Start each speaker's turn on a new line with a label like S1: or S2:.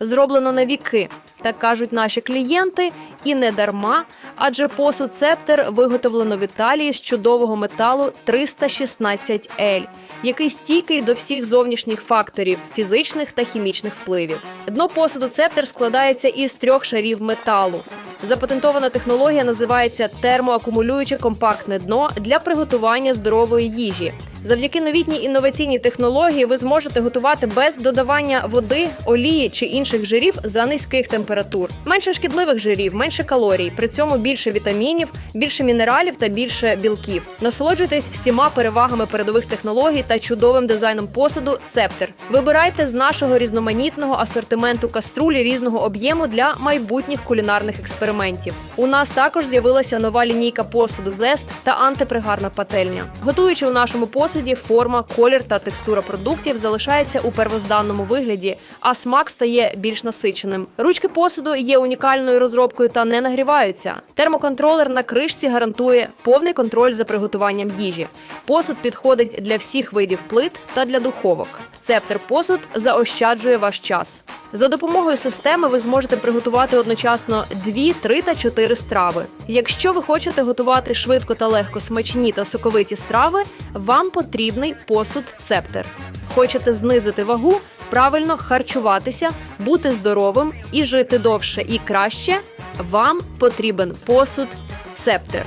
S1: зроблено на віки. Так кажуть наші клієнти, і не дарма, адже посуд Цептер виготовлено в Італії з чудового металу 316L, який стійкий до всіх зовнішніх факторів фізичних та хімічних впливів. Дно посуду Цептер складається із трьох шарів металу. Запатентована технологія називається термоакумулююче компактне дно для приготування здорової їжі. Завдяки новітній інноваційній технології ви зможете готувати без додавання води, олії чи інших жирів за низьких температур. Менше шкідливих жирів, менше калорій, при цьому більше вітамінів, більше мінералів та більше білків. Насолоджуйтесь всіма перевагами передових технологій та чудовим дизайном посуду Цептер. Вибирайте з нашого різноманітного асортименту каструлі різного об'єму для майбутніх кулінарних експериментів. У нас також з'явилася нова лінійка посуду Зест та антипригарна пательня. Готуючи у нашому посуді, форма, колір та текстура продуктів залишається у первозданному вигляді, а смак стає більш насиченим. Ручки посуду є унікальною розробкою та не нагріваються. Термоконтролер на кришці гарантує повний контроль за приготуванням їжі. Посуд підходить для всіх видів плит та для духовок. Цептер посуд заощаджує ваш час. За допомогою системи ви зможете приготувати одночасно 2, 3 та 4 страви. Якщо ви хочете готувати швидко та легко смачні та соковиті страви, вам потрібний посуд Цептер. Хочете знизити вагу, правильно харчуватися, бути здоровим і жити довше і краще, вам потрібен посуд Цептер.